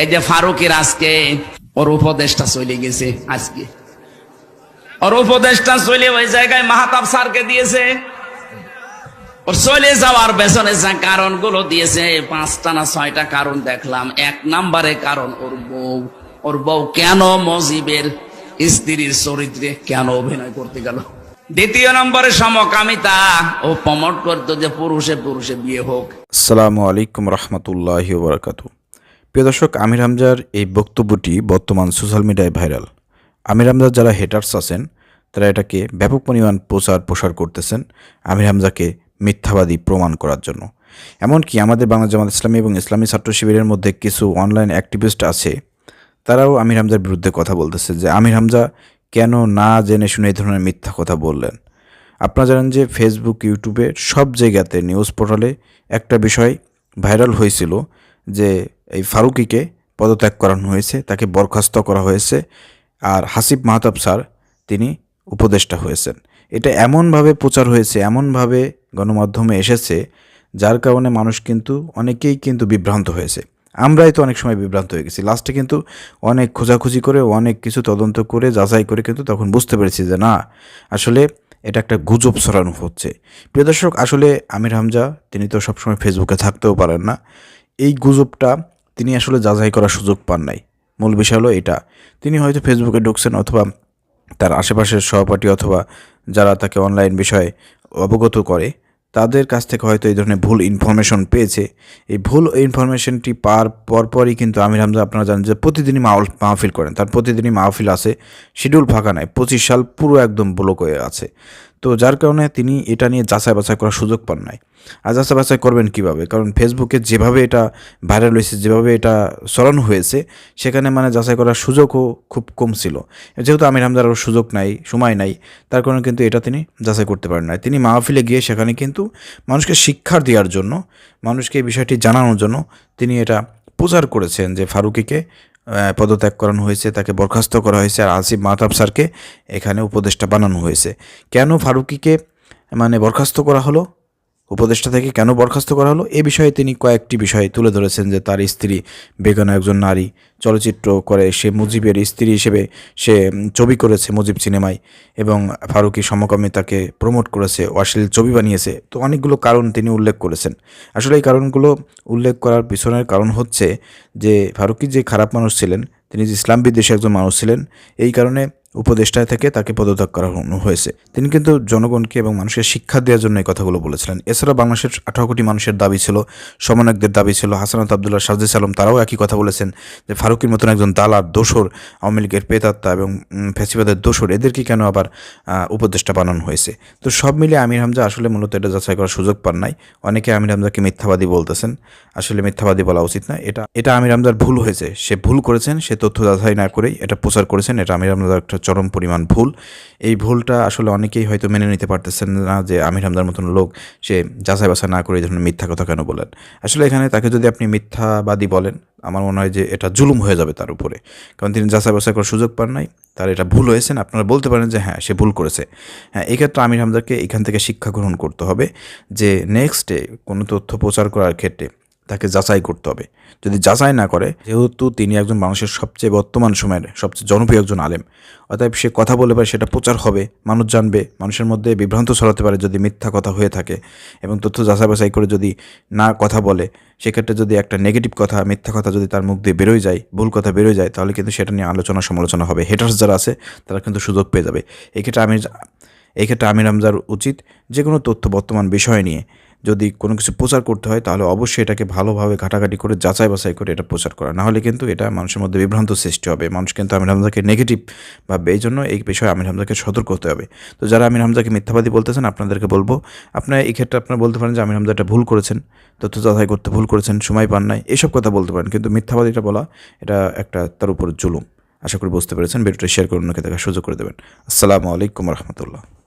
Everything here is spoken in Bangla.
এই যে ফারুকের আজকে ওর উপদেশটা চলে গেছে আজকে। ওর উপদেশটা চলে ওই জায়গায় মাহাতাব স্যারকে দিয়েছে। ওর চলে যাওয়ার পেছনে দিয়েছে, পাঁচটা না ছয়টা কারণ দেখলাম। এক নম্বরে কারণ ওর বউ। ওর বউ কেন মজিবের স্ত্রীর চরিত্রে কেন অভিনয় করতে গেল? দ্বিতীয় নম্বরে সমকামিতা। ও প্রমোট করতো যে পুরুষে পুরুষে বিয়ে হোক। আসসালামু আলাইকুম রহমতুল্লাহ প্রিয় দর্শক, আমির হামজার এই বক্তব্যটি বর্তমান সোশ্যাল মিডিয়ায় ভাইরাল। আমির হামজার যারা হেটার্স আছেন, তারা এটাকে ব্যাপক পরিমাণ প্রচার প্রসার করতেছেন আমির হামজাকে মিথ্যাবাদী প্রমাণ করার জন্য। এমনকি আমাদের বাংলা জামাত ইসলামী এবং ইসলামী ছাত্র শিবিরের মধ্যে কিছু অনলাইন অ্যাক্টিভিস্ট আছে, তারাও আমির হামজার বিরুদ্ধে কথা বলতেছে যে, আমির হামজা, কেন না জেনে শুনে এই ধরনের মিথ্যা কথা বললেন? আপনারা জানেন যে ফেসবুক ইউটিউবে সব জায়গাতে নিউজ পোর্টালে একটা বিষয় ভাইরাল হয়েছিল যে এই ফারুকিকে পদত্যাগ করানো হয়েছে, তাকে বরখাস্ত করা হয়েছে, আর হাসিব মাহতাব স্যার তিনি উপদেষ্টা হয়েছেন। এটা এমনভাবে প্রচার হয়েছে, এমনভাবে গণমাধ্যমে এসেছে, যার কারণে মানুষ কিন্তু অনেকেই কিন্তু বিভ্রান্ত হয়েছে। আমরাই তো অনেক সময় বিভ্রান্ত হয়ে গেছি। লাস্টে কিন্তু অনেক খোঁজাখুঁজি করে, অনেক কিছু তদন্ত করে, যাচাই করে কিন্তু তখন বুঝতে পেরেছি যে না, আসলে এটা একটা গুজব ছড়ানো হচ্ছে। প্রিয় দর্শক, আসলে আমির হামজা, তিনি তো সবসময় ফেসবুকে থাকতেও পারেন না। এই গুজবটা তিনি আসলে যাচাই করার সুযোগ পান নাই। মূল বিষয় হলো এটা। তিনি হয়তো ফেসবুকে ঢুকছেন অথবা তার আশেপাশের সহপাঠী অথবা যারা তাকে অনলাইন বিষয়ে অবগত করে, তাদের কাছ থেকে হয়তো এই ধরনের ভুল ইনফরমেশন পেয়েছে। এই ভুল ইনফরমেশনটি পার পরপরই কিন্তু আমির হামজা আপনারা জানেন যে প্রতিদিনই মাহফিল করেন। তার প্রতিদিনই মাহফিল আছে শিডিউল ফাঁকা নাই, পঁচিশ সাল পুরো একদম ব্লক হয়ে আছে। তো যার কারণে তিনি এটা নিয়ে যাচাই বাছাই করার সুযোগ পান নাই। আর যাচাই বাছাই করবেন কীভাবে? কারণ ফেসবুকে যেভাবে এটা ভাইরাল হয়েছে, যেভাবে এটা ছড়ানো হয়েছে, সেখানে মানে যাচাই করার সুযোগও খুব কম ছিল। যেহেতু আমির হামদার আরও সুযোগ নাই, সময় নাই, তার কারণে কিন্তু এটা তিনি যাচাই করতে পারেন না তিনি মাহফিলে গিয়ে সেখানে কিন্তু মানুষকে শিক্ষার দেওয়ার জন্য, মানুষকে এই বিষয়টি জানানোর জন্য তিনি এটা প্রচার করেছেন যে ফারুকিকে পদত্যাগ করানো হয়েছে, তাকে বরখাস্ত করা হয়েছে। আর আসিফ মাহতাব স্যারকে এখানে উপদেষ্টা বানানো হয়েছে। কেন ফারুকিকে মানে বরখাস্ত করা হলো? উপদেষ্টা থেকে কেন বরখাস্ত করা হলো? এ বিষয়ে তিনি কয়েকটি বিষয় তুলে ধরেছেন যে তার স্ত্রী বেগানা একজন নারী চলচ্চিত্র করে সে মুজিবের স্ত্রী হিসেবে সে ছবি করেছে মুজিব সিনেমায় এবং ফারুকি সমকামিতাকে প্রমোট করেছে, অশ্লীল ছবি বানিয়েছে। তো অনেকগুলো কারণ তিনি উল্লেখ করেছেন। আসলে এই কারণগুলো উল্লেখ করার পিছনের কারণ হচ্ছে যে ফারুকি যে খারাপ মানুষ ছিলেন, তিনি যে ইসলাম বিদ্বেষী একজন মানুষ ছিলেন, এই কারণে উপদেষ্টা থেকে তাকে পদত্যাগ করা হয়েছে। তিনি কিন্তু জনগণকে এবং মানুষের শিক্ষা দেওয়ার জন্য এই কথাগুলো বলেছিলেন। এছাড়া বাংলাদেশের আঠারো কোটি মানুষের দাবি ছিল সমনাকদের দাবি ছিল হাসানাত আবদুল্লাহ সাজদিস আলম তারাও একই কথা বলেছেন যে ফারুকের মতন একজন দালার দোসর আওয়ামী লীগের পেতাত্তা এবং উম, ফ্যাসিবাদের দোসর এদেরকে কেন আবার উপদেষ্টা বানানো হয়েছে? তো সব মিলে আমির হামজা আসলে মূলত এটা যাচাই করার সুযোগ পান নাই। অনেকে আমির হামজাকে মিথ্যাবাদী বলতেছেন। আসলে মিথ্যাবাদী বলা উচিত না। এটা এটা আমির হামজার ভুল হয়েছে। সে ভুল করেছেন সে তথ্য যাচাই না করেই এটা প্রচার করেছেন। এটা আমির হামজার একটা চরম পরিমাণ ভুল। এই ভুলটা আসলে অনেকেই হয়তো মেনে নিতে পারতেছেন না যে আমির হামদার মতন লোক, সে যাচাই বাছা না করে এই ধরনের মিথ্যা কথা কেন বলেন? আসলে এখানে তাকে যদি আপনি মিথ্যাবাদী বলেন, আমার মনে হয় যে এটা জুলুম হয়ে যাবে তার উপরে। কারণ তিনি যাচাই বাছাই করার সুযোগ পান নাই, তার এটা ভুল হয়েছেন আপনারা বলতে পারেন যে হ্যাঁ সে ভুল করেছে। হ্যাঁ এক্ষেত্রে আমির হামজাকে এখান থেকে শিক্ষা গ্রহণ করতে হবে যে নেক্সটে কোনো তথ্য প্রচার করার ক্ষেত্রে তাকে যাচাই করতে হবে। যদি যাচাই না করে, যেহেতু তিনি একজন মানুষের সবচেয়ে বর্তমান সময়ের, সবচেয়ে জনপ্রিয় একজন আলেম, অতএব সে কথা বলে পারে সেটা প্রচার হবে, মানুষ জানবে, মানুষের মধ্যে বিভ্রান্ত ছড়াতে পারে যদি মিথ্যা কথা হয়ে থাকে এবং তথ্য যাচাই বাছাই করে যদি না কথা বলে, সেক্ষেত্রে যদি একটা নেগেটিভ কথা, মিথ্যা কথা যদি তার মুখ দিয়ে বেরোয় যায়, ভুল কথা বেরোয় যায়, তাহলে কিন্তু সেটা নিয়ে আলোচনা সমালোচনা হবে। হেটার্স যারা আছে, তারা কিন্তু সুযোগ পেয়ে যাবে। এক্ষেত্রে আমি এই ক্ষেত্রে আমির হামজার উচিত যে কোনো তথ্য বর্তমান বিষয় নিয়ে যদি কোনো কিছু প্রচার করতে হয়, তাহলে অবশ্যই এটাকে ভালোভাবে ঘাটাঘাটি করে যাচাই বাছাই করে এটা প্রচার করা। না হলে কিন্তু এটা মানুষের মধ্যে বিভ্রান্ত সৃষ্টি হবে। মানুষ কিন্তু আমির হামজাকে নেগেটিভ ভাববে। এই জন্য এই বিষয়ে আমির হামজাকে সতর্ক হতে হবে। তো যারা আমির হামজাকে মিথ্যাবাদী বলতেছেন, আপনাদেরকে বলব, আপনারা এই ক্ষেত্রে আপনারা বলতে পারেন যে আমির হামজা এটা ভুল করেছেন, তথ্য যাচাই করতে ভুল করেছেন, সময় পান নাই, এসব কথা বলতে পারেন। কিন্তু মিথ্যাবাদীটা বলা, এটা একটা তার উপর জুলুম। আশা করি বুঝতে পেরেছেন। ভিডিওটা শেয়ার করে অন্যকে দেখার সুযোগ করে দেবেন। আসসালামু আলাইকুম রহমতুল্লাহ।